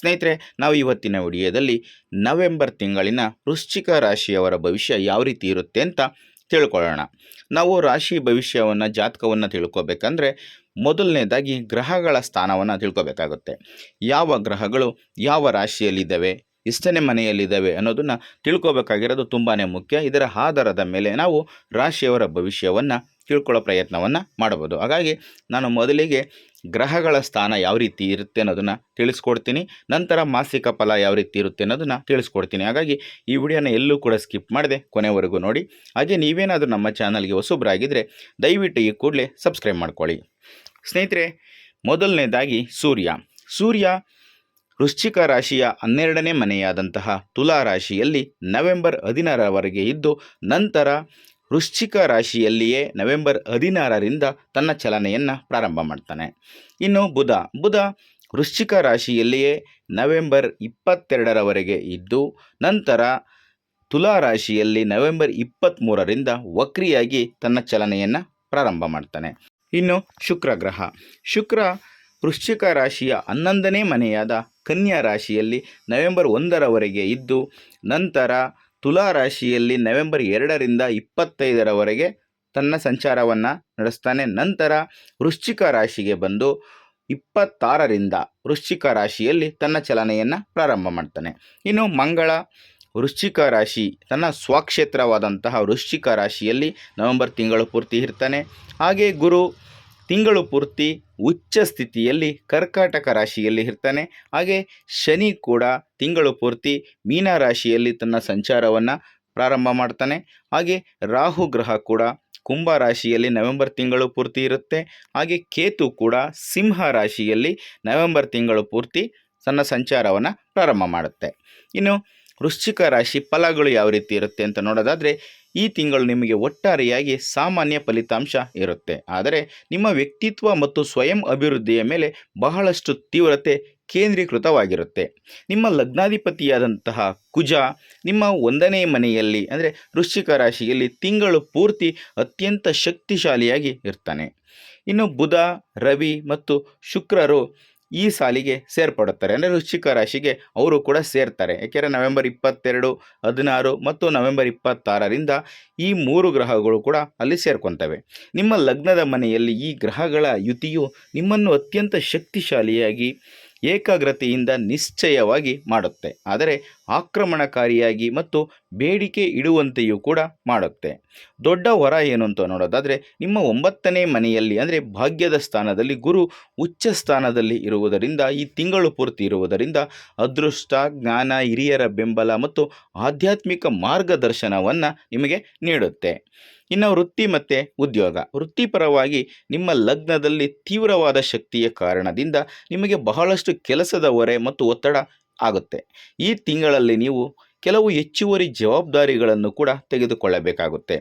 ಸ್ನೇಹಿತರೆ, ನಾವು ಇವತ್ತಿನ ವಿಡಿಯೋದಲ್ಲಿ ನವೆಂಬರ್ ತಿಂಗಳಿನ ವೃಶ್ಚಿಕ ರಾಶಿಯವರ ಭವಿಷ್ಯ ಯಾವ ರೀತಿ ಇರುತ್ತೆ ಅಂತ ತಿಳ್ಕೊಳ್ಳೋಣ. ನಾವು ರಾಶಿ ಭವಿಷ್ಯವನ್ನು, ಜಾತಕವನ್ನು ತಿಳ್ಕೊಬೇಕಂದ್ರೆ ಮೊದಲನೇದಾಗಿ ಗ್ರಹಗಳ ಸ್ಥಾನವನ್ನು ತಿಳ್ಕೊಬೇಕಾಗುತ್ತೆ. ಯಾವ ಗ್ರಹಗಳು ಯಾವ ರಾಶಿಯಲ್ಲಿದ್ದಾವೆ, ಇಷ್ಟನೇ ಮನೆಯಲ್ಲಿದ್ದಾವೆ ಅನ್ನೋದನ್ನು ತಿಳ್ಕೊಬೇಕಾಗಿರೋದು ತುಂಬಾ ಮುಖ್ಯ. ಇದರ ಆಧಾರದ ಮೇಲೆ ನಾವು ರಾಶಿಯವರ ಭವಿಷ್ಯವನ್ನು ತಿಳ್ಕೊಳ್ಳೋ ಪ್ರಯತ್ನವನ್ನು ಮಾಡಬಹುದು ಹಾಗಾಗಿ ನಾನು ಮೊದಲಿಗೆ ಗ್ರಹಗಳ ಸ್ಥಾನ ಯಾವ ರೀತಿ ಇರುತ್ತೆ ಅನ್ನೋದನ್ನು ತಿಳಿಸ್ಕೊಡ್ತೀನಿ. ನಂತರ ಮಾಸಿಕ ಫಲ ಯಾವ ರೀತಿ ಇರುತ್ತೆ ಅನ್ನೋದನ್ನು ತಿಳಿಸ್ಕೊಡ್ತೀನಿ. ಹಾಗಾಗಿ ಈ ವಿಡಿಯೋನ ಎಲ್ಲೂ ಕೂಡ ಸ್ಕಿಪ್ ಮಾಡಿದೆ ಕೊನೆವರೆಗೂ ನೋಡಿ. ಹಾಗೆ ನೀವೇನಾದರೂ ನಮ್ಮ ಚಾನಲ್ಗೆ ಹೊಸಬ್ರಾಗಿದ್ದರೆ ದಯವಿಟ್ಟು ಈ ಕೂಡಲೇ ಸಬ್ಸ್ಕ್ರೈಬ್ ಮಾಡ್ಕೊಳ್ಳಿ. ಸ್ನೇಹಿತರೆ, ಮೊದಲನೇದಾಗಿ ಸೂರ್ಯ. ಸೂರ್ಯ ವೃಶ್ಚಿಕ ರಾಶಿಯ ಹನ್ನೆರಡನೇ ಮನೆಯಾದಂತಹ ತುಲಾ ರಾಶಿಯಲ್ಲಿ ನವೆಂಬರ್ ಹದಿನಾರರವರೆಗೆ ಇದ್ದು ನಂತರ ವೃಶ್ಚಿಕ ರಾಶಿಯಲ್ಲಿಯೇ ನವೆಂಬರ್ ಹದಿನಾರರಿಂದ ತನ್ನ ಚಲನೆಯನ್ನು ಪ್ರಾರಂಭ ಮಾಡ್ತಾನೆ. ಇನ್ನು ಬುಧ ಬುಧ ವೃಶ್ಚಿಕ ರಾಶಿಯಲ್ಲಿಯೇ ನವೆಂಬರ್ ಇಪ್ಪತ್ತೆರಡರವರೆಗೆ ಇದ್ದು, ನಂತರ ತುಲಾ ರಾಶಿಯಲ್ಲಿ ನವೆಂಬರ್ ಇಪ್ಪತ್ತ್ಮೂರರಿಂದ ವಕ್ರಿಯಾಗಿ ತನ್ನ ಚಲನೆಯನ್ನು ಪ್ರಾರಂಭ ಮಾಡ್ತಾನೆ. ಇನ್ನು ಶುಕ್ರ ಗ್ರಹ. ಶುಕ್ರ ವೃಶ್ಚಿಕ ರಾಶಿಯ ಹನ್ನೊಂದನೇ ಮನೆಯಾದ ಕನ್ಯಾ ರಾಶಿಯಲ್ಲಿ ನವೆಂಬರ್ ಒಂದರವರೆಗೆ ಇದ್ದು, ನಂತರ ತುಲಾ ರಾಶಿಯಲ್ಲಿ ನವೆಂಬರ್ ಎರಡರಿಂದ ಇಪ್ಪತ್ತೈದರವರೆಗೆ ತನ್ನ ಸಂಚಾರವನ್ನು ನಡೆಸ್ತಾನೆ. ನಂತರ ವೃಶ್ಚಿಕ ರಾಶಿಗೆ ಬಂದು ಇಪ್ಪತ್ತಾರರಿಂದ ವೃಶ್ಚಿಕ ರಾಶಿಯಲ್ಲಿ ತನ್ನ ಚಲನೆಯನ್ನು ಪ್ರಾರಂಭ ಮಾಡ್ತಾನೆ. ಇನ್ನು ಮಂಗಳ, ವೃಶ್ಚಿಕ ರಾಶಿ ತನ್ನ ಸ್ವಕ್ಷೇತ್ರವಾದಂತಹ ವೃಶ್ಚಿಕ ರಾಶಿಯಲ್ಲಿ ನವೆಂಬರ್ ತಿಂಗಳು ಪೂರ್ತಿ ಇರ್ತಾನೆ. ಹಾಗೆ ಗುರು ತಿಂಗಳು ಪೂರ್ತಿ ಉಚ್ಚ ಸ್ಥಿತಿಯಲ್ಲಿ ಕರ್ಕಾಟಕ ರಾಶಿಯಲ್ಲಿ ಇರ್ತಾನೆ. ಹಾಗೆ ಶನಿ ಕೂಡ ತಿಂಗಳು ಪೂರ್ತಿ ಮೀನ ರಾಶಿಯಲ್ಲಿ ತನ್ನ ಸಂಚಾರವನ್ನು ಪ್ರಾರಂಭ ಮಾಡ್ತಾನೆ. ಹಾಗೆ ರಾಹು ಗ್ರಹ ಕೂಡ ಕುಂಭ ರಾಶಿಯಲ್ಲಿ ನವೆಂಬರ್ ತಿಂಗಳು ಪೂರ್ತಿ ಇರುತ್ತೆ. ಹಾಗೆ ಕೇತು ಕೂಡ ಸಿಂಹ ರಾಶಿಯಲ್ಲಿ ನವೆಂಬರ್ ತಿಂಗಳು ಪೂರ್ತಿ ತನ್ನ ಸಂಚಾರವನ್ನು ಪ್ರಾರಂಭ ಮಾಡುತ್ತೆ. ಇನ್ನು ವೃಶ್ಚಿಕ ರಾಶಿ ಫಲಗಳು ಯಾವ ರೀತಿ ಇರುತ್ತೆ ಅಂತ ನೋಡೋದಾದರೆ ಈ ತಿಂಗಳು ನಿಮಗೆ ಒಟ್ಟಾರೆಯಾಗಿ ಸಾಮಾನ್ಯ ಫಲಿತಾಂಶ ಇರುತ್ತೆ. ಆದರೆ ನಿಮ್ಮ ವ್ಯಕ್ತಿತ್ವ ಮತ್ತು ಸ್ವಯಂ ಅಭಿವೃದ್ಧಿಯ ಮೇಲೆ ಬಹಳಷ್ಟು ತೀವ್ರತೆ ಕೇಂದ್ರೀಕೃತವಾಗಿರುತ್ತೆ. ನಿಮ್ಮ ಲಗ್ನಾಧಿಪತಿಯಾದಂತಹ ಕುಜ ನಿಮ್ಮ ಒಂದನೇ ಮನೆಯಲ್ಲಿ, ಅಂದರೆ ವೃಶ್ಚಿಕ ರಾಶಿಯಲ್ಲಿ ತಿಂಗಳು ಪೂರ್ತಿ ಅತ್ಯಂತ ಶಕ್ತಿಶಾಲಿಯಾಗಿ ಇರ್ತಾನೆ. ಇನ್ನು ಬುಧ, ರವಿ ಮತ್ತು ಶುಕ್ರರು ಈ ಸಾಲಿಗೆ ಸೇರ್ಪಡುತ್ತಾರೆ. ಅಂದರೆ ವೃಶ್ಚಿಕ ರಾಶಿಗೆ ಅವರು ಕೂಡ ಸೇರ್ತಾರೆ. ಏಕೆಂದರೆ ನವೆಂಬರ್ ಇಪ್ಪತ್ತೆರಡು, ಹದಿನಾರು ಮತ್ತು ನವೆಂಬರ್ ಇಪ್ಪತ್ತಾರರಿಂದ ಈ ಮೂರು ಗ್ರಹಗಳು ಕೂಡ ಅಲ್ಲಿ ಸೇರ್ಕೊತವೆ. ನಿಮ್ಮ ಲಗ್ನದ ಮನೆಯಲ್ಲಿ ಈ ಗ್ರಹಗಳ ಯುತಿಯು ನಿಮ್ಮನ್ನು ಅತ್ಯಂತ ಶಕ್ತಿಶಾಲಿಯಾಗಿ ಏಕಾಗ್ರತೆಯಿಂದ ನಿಶ್ಚಯವಾಗಿ ಮಾಡುತ್ತೆ. ಆದರೆ ಆಕ್ರಮಣಕಾರಿಯಾಗಿ ಮತ್ತು ಬೇಡಿಕೆ ಇಡುವಂತೆಯೂ ಕೂಡ ಮಾಡುತ್ತೆ. ದೊಡ್ಡ ವರ ಏನು ಅಂತ ನೋಡೋದಾದರೆ, ನಿಮ್ಮ ಒಂಬತ್ತನೇ ಮನೆಯಲ್ಲಿ, ಅಂದರೆ ಭಾಗ್ಯದ ಸ್ಥಾನದಲ್ಲಿ, ಗುರು ಉಚ್ಚ ಸ್ಥಾನದಲ್ಲಿ ಇರುವುದರಿಂದ, ಈ ತಿಂಗಳು ಪೂರ್ತಿ ಇರುವುದರಿಂದ ಅದೃಷ್ಟ, ಜ್ಞಾನ, ಹಿರಿಯರ ಬೆಂಬಲ ಮತ್ತು ಆಧ್ಯಾತ್ಮಿಕ ಮಾರ್ಗದರ್ಶನವನ್ನು ನಿಮಗೆ ನೀಡುತ್ತೆ. ಇನ್ನು ವೃತ್ತಿ ಮತ್ತು ಉದ್ಯೋಗ. ವೃತ್ತಿಪರವಾಗಿ ನಿಮ್ಮ ಲಗ್ನದಲ್ಲಿ ತೀವ್ರವಾದ ಶಕ್ತಿಯ ಕಾರಣದಿಂದ ನಿಮಗೆ ಬಹಳಷ್ಟು ಕೆಲಸದ ಹೊರೆ ಮತ್ತು ಒತ್ತಡ ಆಗುತ್ತೆ. ಈ ತಿಂಗಳಲ್ಲಿ ನೀವು ಕೆಲವು ಹೆಚ್ಚುವರಿ ಜವಾಬ್ದಾರಿಗಳನ್ನು ಕೂಡ ತೆಗೆದುಕೊಳ್ಳಬೇಕಾಗುತ್ತೆ.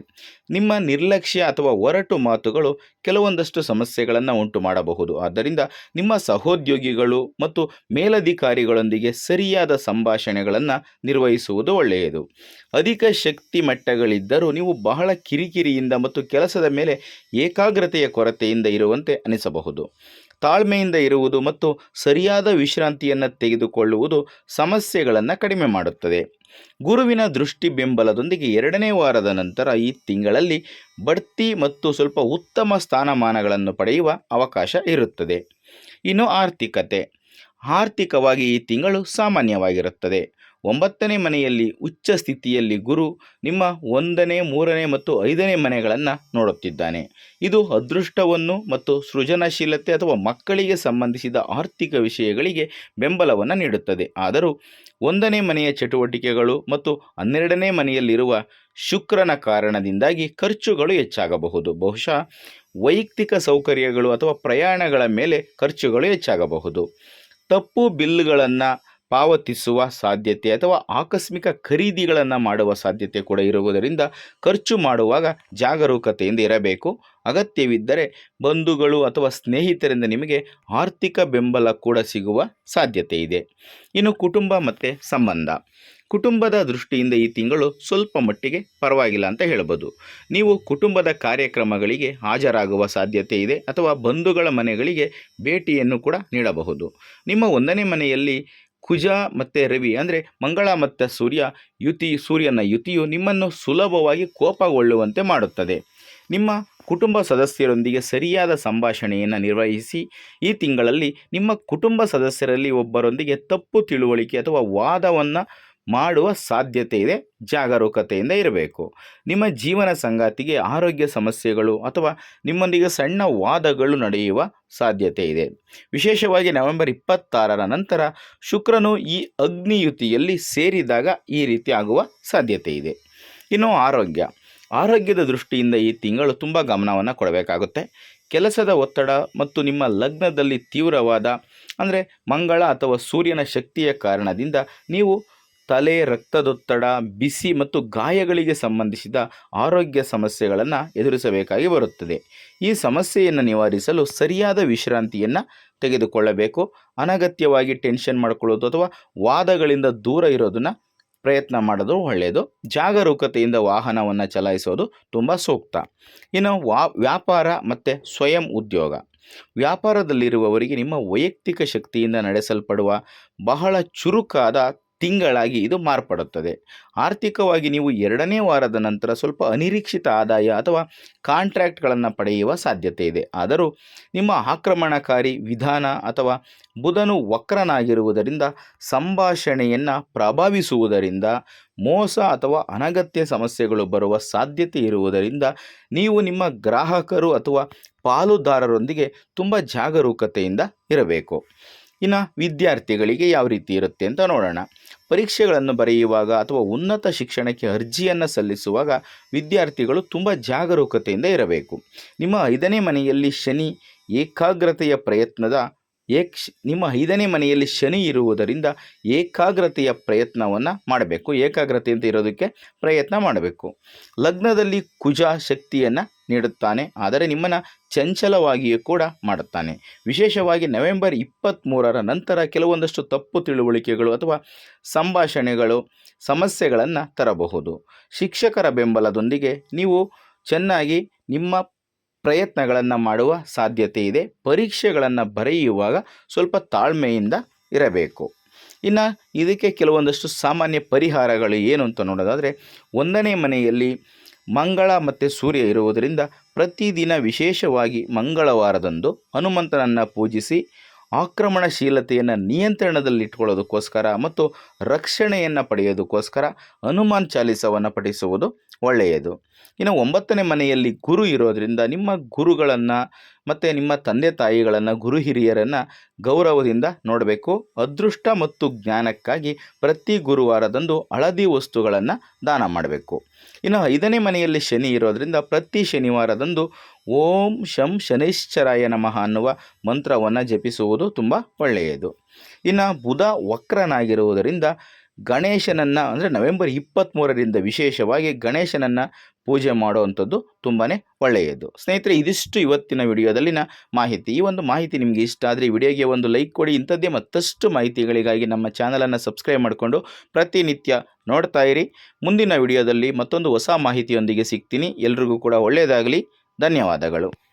ನಿಮ್ಮ ನಿರ್ಲಕ್ಷ್ಯ ಅಥವಾ ಒರಟು ಮಾತುಗಳು ಕೆಲವೊಂದಷ್ಟು ಸಮಸ್ಯೆಗಳನ್ನು ಉಂಟು ಮಾಡಬಹುದು ಆದ್ದರಿಂದ ನಿಮ್ಮ ಸಹೋದ್ಯೋಗಿಗಳು ಮತ್ತು ಮೇಲಧಿಕಾರಿಗಳೊಂದಿಗೆ ಸರಿಯಾದ ಸಂಭಾಷಣೆಗಳನ್ನು ನಿರ್ವಹಿಸುವುದು ಒಳ್ಳೆಯದು. ಅಧಿಕ ಶಕ್ತಿ ಮಟ್ಟಗಳಿದ್ದರೂ ನೀವು ಬಹಳ ಕಿರಿಕಿರಿಯಿಂದ ಮತ್ತು ಕೆಲಸದ ಮೇಲೆ ಏಕಾಗ್ರತೆಯ ಕೊರತೆಯಿಂದ ಇರುವಂತೆ ಅನಿಸಬಹುದು. ತಾಳ್ಮೆಯಿಂದ ಇರುವುದು ಮತ್ತು ಸರಿಯಾದ ವಿಶ್ರಾಂತಿಯನ್ನು ತೆಗೆದುಕೊಳ್ಳುವುದು ಸಮಸ್ಯೆಗಳನ್ನು ಕಡಿಮೆ ಮಾಡುತ್ತದೆ. ಗುರುವಿನ ದೃಷ್ಟಿ ಬೆಂಬಲದೊಂದಿಗೆ ಎರಡನೇ ವಾರದ ನಂತರ ಈ ತಿಂಗಳಲ್ಲಿ ಬಡ್ತಿ ಮತ್ತು ಸ್ವಲ್ಪ ಉತ್ತಮ ಸ್ಥಾನಮಾನಗಳನ್ನು ಪಡೆಯುವ ಅವಕಾಶ ಇರುತ್ತದೆ. ಇನ್ನು ಆರ್ಥಿಕತೆ. ಆರ್ಥಿಕವಾಗಿ ಈ ತಿಂಗಳು ಸಾಮಾನ್ಯವಾಗಿರುತ್ತದೆ. ಒಂಬತ್ತನೇ ಮನೆಯಲ್ಲಿ ಉಚ್ಚ ಸ್ಥಿತಿಯಲ್ಲಿ ಗುರು ನಿಮ್ಮ ಒಂದನೇ, ಮೂರನೇ ಮತ್ತು ಐದನೇ ಮನೆಗಳನ್ನು ನೋಡುತ್ತಿದ್ದಾನೆ. ಇದು ಅದೃಷ್ಟವನ್ನು ಮತ್ತು ಸೃಜನಶೀಲತೆ ಅಥವಾ ಮಕ್ಕಳಿಗೆ ಸಂಬಂಧಿಸಿದ ಆರ್ಥಿಕ ವಿಷಯಗಳಿಗೆ ಬೆಂಬಲವನ್ನು ನೀಡುತ್ತದೆ. ಆದರೂ ಒಂದನೇ ಮನೆಯ ಚಟುವಟಿಕೆಗಳು ಮತ್ತು ಹನ್ನೆರಡನೇ ಮನೆಯಲ್ಲಿರುವ ಶುಕ್ರನ ಕಾರಣದಿಂದಾಗಿ ಖರ್ಚುಗಳು ಹೆಚ್ಚಾಗಬಹುದು. ಬಹುಶಃ ವೈಯಕ್ತಿಕ ಸೌಕರ್ಯಗಳು ಅಥವಾ ಪ್ರಯಾಣಗಳ ಮೇಲೆ ಖರ್ಚುಗಳು ಹೆಚ್ಚಾಗಬಹುದು. ತಪ್ಪು ಬಿಲ್ಗಳನ್ನು ಪಾವತಿಸುವ ಸಾಧ್ಯತೆ ಅಥವಾ ಆಕಸ್ಮಿಕ ಖರೀದಿಗಳನ್ನು ಮಾಡುವ ಸಾಧ್ಯತೆ ಕೂಡ ಇರುವುದರಿಂದ ಖರ್ಚು ಮಾಡುವಾಗ ಜಾಗರೂಕತೆಯಿಂದ ಇರಬೇಕು. ಅಗತ್ಯವಿದ್ದರೆ ಬಂಧುಗಳು ಅಥವಾ ಸ್ನೇಹಿತರಿಂದ ನಿಮಗೆ ಆರ್ಥಿಕ ಬೆಂಬಲ ಕೂಡ ಸಿಗುವ ಸಾಧ್ಯತೆ ಇದೆ. ಇನ್ನು ಕುಟುಂಬ ಮತ್ತು ಸಂಬಂಧ. ಕುಟುಂಬದ ದೃಷ್ಟಿಯಿಂದ ಈ ತಿಂಗಳು ಸ್ವಲ್ಪ ಮಟ್ಟಿಗೆ ಪರವಾಗಿಲ್ಲ ಅಂತ ಹೇಳ್ಬೋದು. ನೀವು ಕುಟುಂಬದ ಕಾರ್ಯಕ್ರಮಗಳಿಗೆ ಹಾಜರಾಗುವ ಸಾಧ್ಯತೆ ಇದೆ ಅಥವಾ ಬಂಧುಗಳ ಮನೆಗಳಿಗೆ ಭೇಟಿಯನ್ನು ಕೂಡ ನೀಡಬಹುದು. ನಿಮ್ಮ ಒಂದನೇ ಮನೆಯಲ್ಲಿ ಕುಜ ಮತ್ತು ರವಿ ಅಂದರೆ ಮಂಗಳ ಮತ್ತು ಸೂರ್ಯ, ಯುತಿ ಸೂರ್ಯನ ಯುತಿಯು ನಿಮ್ಮನ್ನು ಸುಲಭವಾಗಿ ಕೋಪಗೊಳ್ಳುವಂತೆ ಮಾಡುತ್ತದೆ. ನಿಮ್ಮ ಕುಟುಂಬ ಸದಸ್ಯರೊಂದಿಗೆ ಸರಿಯಾದ ಸಂಭಾಷಣೆಯನ್ನು ನಿರ್ವಹಿಸಿ, ಈ ತಿಂಗಳಲ್ಲಿ ನಿಮ್ಮ ಕುಟುಂಬ ಸದಸ್ಯರಲ್ಲಿ ಒಬ್ಬರೊಂದಿಗೆ ತಪ್ಪು ತಿಳುವಳಿಕೆ ಅಥವಾ ವಾದವನ್ನು ಮಾಡುವ ಸಾಧ್ಯತೆ ಇದೆ, ಜಾಗರೂಕತೆಯಿಂದ ಇರಬೇಕು. ನಿಮ್ಮ ಜೀವನ ಸಂಗಾತಿಗೆ ಆರೋಗ್ಯ ಸಮಸ್ಯೆಗಳು ಅಥವಾ ನಿಮ್ಮೊಂದಿಗೆ ಸಣ್ಣ ವಾದಗಳು ನಡೆಯುವ ಸಾಧ್ಯತೆ ಇದೆ. ವಿಶೇಷವಾಗಿ ನವೆಂಬರ್ ಇಪ್ಪತ್ತಾರರ ನಂತರ ಶುಕ್ರನು ಈ ಅಗ್ನಿಯುತಿಯಲ್ಲಿ ಸೇರಿದಾಗ ಈ ರೀತಿ ಆಗುವ ಸಾಧ್ಯತೆ ಇದೆ. ಇನ್ನು ಆರೋಗ್ಯ. ಆರೋಗ್ಯದ ದೃಷ್ಟಿಯಿಂದ ಈ ತಿಂಗಳು ತುಂಬ ಗಮನವನ್ನು ಕೊಡಬೇಕಾಗುತ್ತೆ. ಕೆಲಸದ ಒತ್ತಡ ಮತ್ತು ನಿಮ್ಮ ಲಗ್ನದಲ್ಲಿ ತೀವ್ರವಾದ, ಅಂದರೆ ಮಂಗಳ ಅಥವಾ ಸೂರ್ಯನ ಶಕ್ತಿಯ ಕಾರಣದಿಂದ ನೀವು ತಲೆ, ರಕ್ತದೊತ್ತಡ, ಬಿಸಿ ಮತ್ತು ಗಾಯಗಳಿಗೆ ಸಂಬಂಧಿಸಿದ ಆರೋಗ್ಯ ಸಮಸ್ಯೆಗಳನ್ನು ಎದುರಿಸಬೇಕಾಗಿ ಬರುತ್ತದೆ. ಈ ಸಮಸ್ಯೆಯನ್ನು ನಿವಾರಿಸಲು ಸರಿಯಾದ ವಿಶ್ರಾಂತಿಯನ್ನು ತೆಗೆದುಕೊಳ್ಳಬೇಕು. ಅನಗತ್ಯವಾಗಿ ಟೆನ್ಷನ್ ಮಾಡಿಕೊಳ್ಳೋದು ಅಥವಾ ವಾದಗಳಿಂದ ದೂರ ಇರೋದನ್ನು ಪ್ರಯತ್ನ ಮಾಡೋದು ಒಳ್ಳೆಯದು. ಜಾಗರೂಕತೆಯಿಂದ ವಾಹನವನ್ನು ಚಲಾಯಿಸೋದು ತುಂಬ ಸೂಕ್ತ. ಇನ್ನು ವಾ, ವ್ಯಾಪಾರ ಮತ್ತು ಸ್ವಯಂ ಉದ್ಯೋಗ. ವ್ಯಾಪಾರದಲ್ಲಿರುವವರಿಗೆ ನಿಮ್ಮ ವೈಯಕ್ತಿಕ ಶಕ್ತಿಯಿಂದ ನಡೆಸಲ್ಪಡುವ ಬಹಳ ಚುರುಕಾದ ತಿಂಗಳಾಗಿ ಇದು ಮಾರ್ಪಡುತ್ತದೆ. ಆರ್ಥಿಕವಾಗಿ ನೀವು ಎರಡನೇ ವಾರದ ನಂತರ ಸ್ವಲ್ಪ ಅನಿರೀಕ್ಷಿತ ಆದಾಯ ಅಥವಾ ಕಾಂಟ್ರ್ಯಾಕ್ಟ್ಗಳನ್ನು ಪಡೆಯುವ ಸಾಧ್ಯತೆ ಇದೆ. ಆದರೂ ನಿಮ್ಮ ಆಕ್ರಮಣಕಾರಿ ವಿಧಾನ ಅಥವಾ ಬುಧನು ವಕ್ರನಾಗಿರುವುದರಿಂದ ಸಂಭಾಷಣೆಯನ್ನು ಪ್ರಭಾವಿಸುವುದರಿಂದ, ಮೋಸ ಅಥವಾ ಅನಗತ್ಯ ಸಮಸ್ಯೆಗಳು ಬರುವ ಸಾಧ್ಯತೆ ಇರುವುದರಿಂದ ನೀವು ನಿಮ್ಮ ಗ್ರಾಹಕರು ಅಥವಾ ಪಾಲುದಾರರೊಂದಿಗೆ ತುಂಬ ಜಾಗರೂಕತೆಯಿಂದ ಇರಬೇಕು. ಇನ್ನು ವಿದ್ಯಾರ್ಥಿಗಳಿಗೆ ಯಾವ ರೀತಿ ಇರುತ್ತೆ ಅಂತ ನೋಡೋಣ. ಪರೀಕ್ಷೆಗಳನ್ನು ಬರೆಯುವಾಗ ಅಥವಾ ಉನ್ನತ ಶಿಕ್ಷಣಕ್ಕೆ ಅರ್ಜಿಯನ್ನು ಸಲ್ಲಿಸುವಾಗ ವಿದ್ಯಾರ್ಥಿಗಳು ತುಂಬ ಜಾಗರೂಕತೆಯಿಂದ ಇರಬೇಕು. ನಿಮ್ಮ ಐದನೇ ಮನೆಯಲ್ಲಿ ಶನಿ ಏಕಾಗ್ರತೆಯ ಪ್ರಯತ್ನದ ಏಕ್ ನಿಮ್ಮ ಐದನೇ ಮನೆಯಲ್ಲಿ ಶನಿ ಇರುವುದರಿಂದ ಏಕಾಗ್ರತೆಯ ಪ್ರಯತ್ನವನ್ನು ಮಾಡಬೇಕು. ಏಕಾಗ್ರತೆ ಅಂತ ಇರೋದಕ್ಕೆ ಪ್ರಯತ್ನ ಮಾಡಬೇಕು. ಲಗ್ನದಲ್ಲಿ ಕುಜ ಶಕ್ತಿಯನ್ನು ನೀಡುತ್ತಾನೆ. ಆದರೆ ನಿಮ್ಮನ್ನು ಚಂಚಲವಾಗಿಯೂ ಕೂಡ ಮಾಡುತ್ತಾನೆ. ವಿಶೇಷವಾಗಿ ನವೆಂಬರ್ ಇಪ್ಪತ್ತ್ಮೂರರ ನಂತರ ಕೆಲವೊಂದಷ್ಟು ತಪ್ಪು ತಿಳುವಳಿಕೆಗಳು ಅಥವಾ ಸಂಭಾಷಣೆಗಳು ಸಮಸ್ಯೆಗಳನ್ನು ತರಬಹುದು. ಶಿಕ್ಷಕರ ಬೆಂಬಲದೊಂದಿಗೆ ನೀವು ಚೆನ್ನಾಗಿ ನಿಮ್ಮ ಪ್ರಯತ್ನಗಳನ್ನು ಮಾಡುವ ಸಾಧ್ಯತೆ ಇದೆ. ಪರೀಕ್ಷೆಗಳನ್ನು ಬರೆಯುವಾಗ ಸ್ವಲ್ಪ ತಾಳ್ಮೆಯಿಂದ ಇರಬೇಕು. ಇನ್ನು ಇದಕ್ಕೆ ಕೆಲವೊಂದಷ್ಟು ಸಾಮಾನ್ಯ ಪರಿಹಾರಗಳು ಏನು ಅಂತ ನೋಡೋದಾದರೆ, ಒಂದನೇ ಮನೆಯಲ್ಲಿ ಮಂಗಳ ಮತ್ತು ಸೂರ್ಯ ಇರುವುದರಿಂದ ಪ್ರತಿದಿನ ವಿಶೇಷವಾಗಿ ಮಂಗಳವಾರದಂದು ಹನುಮಂತನನ್ನು ಪೂಜಿಸಿ ಆಕ್ರಮಣಶೀಲತೆಯನ್ನು ನಿಯಂತ್ರಣದಲ್ಲಿಟ್ಕೊಳ್ಳೋದಕ್ಕೋಸ್ಕರ ಮತ್ತು ರಕ್ಷಣೆಯನ್ನು ಪಡೆಯೋದಕ್ಕೋಸ್ಕರ ಹನುಮಾನ್ ಚಾಲಿಸವನ್ನು ಪಠಿಸುವುದು ಒಳ್ಳೆಯದು. ಇನ್ನು ಒಂಬತ್ತನೇ ಮನೆಯಲ್ಲಿ ಗುರು ಇರೋದರಿಂದ ನಿಮ್ಮ ಗುರುಗಳನ್ನು ಮತ್ತು ನಿಮ್ಮ ತಂದೆ ತಾಯಿಗಳನ್ನು, ಗುರು ಹಿರಿಯರನ್ನು ಗೌರವದಿಂದ ನೋಡಬೇಕು. ಅದೃಷ್ಟ ಮತ್ತು ಜ್ಞಾನಕ್ಕಾಗಿ ಪ್ರತಿ ಗುರುವಾರದಂದು ಹಳದಿ ವಸ್ತುಗಳನ್ನು ದಾನ ಮಾಡಬೇಕು. ಇನ್ನು ಐದನೇ ಮನೆಯಲ್ಲಿ ಶನಿ ಇರೋದರಿಂದ ಪ್ರತಿ ಶನಿವಾರದಂದು ಓಂ ಶಂ ಶನೈಶ್ಚರಾಯ ನಮಃ ಅನ್ನುವ ಮಂತ್ರವನ್ನು ಜಪಿಸುವುದು ತುಂಬ ಒಳ್ಳೆಯದು. ಇನ್ನು ಬುಧ ವಕ್ರನಾಗಿರುವುದರಿಂದ ಗಣೇಶನನ್ನು ಅಂದರೆ ನವೆಂಬರ್ ಇಪ್ಪತ್ತ್ಮೂರರಿಂದ ವಿಶೇಷವಾಗಿ ಗಣೇಶನನ್ನು ಪೂಜೆ ಮಾಡುವಂಥದ್ದು ತುಂಬಾ ಒಳ್ಳೆಯದು. ಸ್ನೇಹಿತರೆ, ಇದಿಷ್ಟು ಇವತ್ತಿನ ವಿಡಿಯೋದಲ್ಲಿನ ಮಾಹಿತಿ. ಈ ಒಂದು ಮಾಹಿತಿ ನಿಮಗೆ ಇಷ್ಟ ಆದರೆ ಈ ವಿಡಿಯೋಗೆ ಒಂದು ಲೈಕ್ ಕೊಡಿ. ಇಂಥದ್ದೇ ಮತ್ತಷ್ಟು ಮಾಹಿತಿಗಳಿಗಾಗಿ ನಮ್ಮ ಚಾನಲನ್ನು ಸಬ್ಸ್ಕ್ರೈಬ್ ಮಾಡಿಕೊಂಡು ಪ್ರತಿನಿತ್ಯ ನೋಡ್ತಾ ಇರಿ. ಮುಂದಿನ ವಿಡಿಯೋದಲ್ಲಿ ಮತ್ತೊಂದು ಹೊಸ ಮಾಹಿತಿಯೊಂದಿಗೆ ಸಿಗ್ತೀನಿ. ಎಲ್ರಿಗೂ ಕೂಡ ಒಳ್ಳೆಯದಾಗಲಿ. ಧನ್ಯವಾದಗಳು.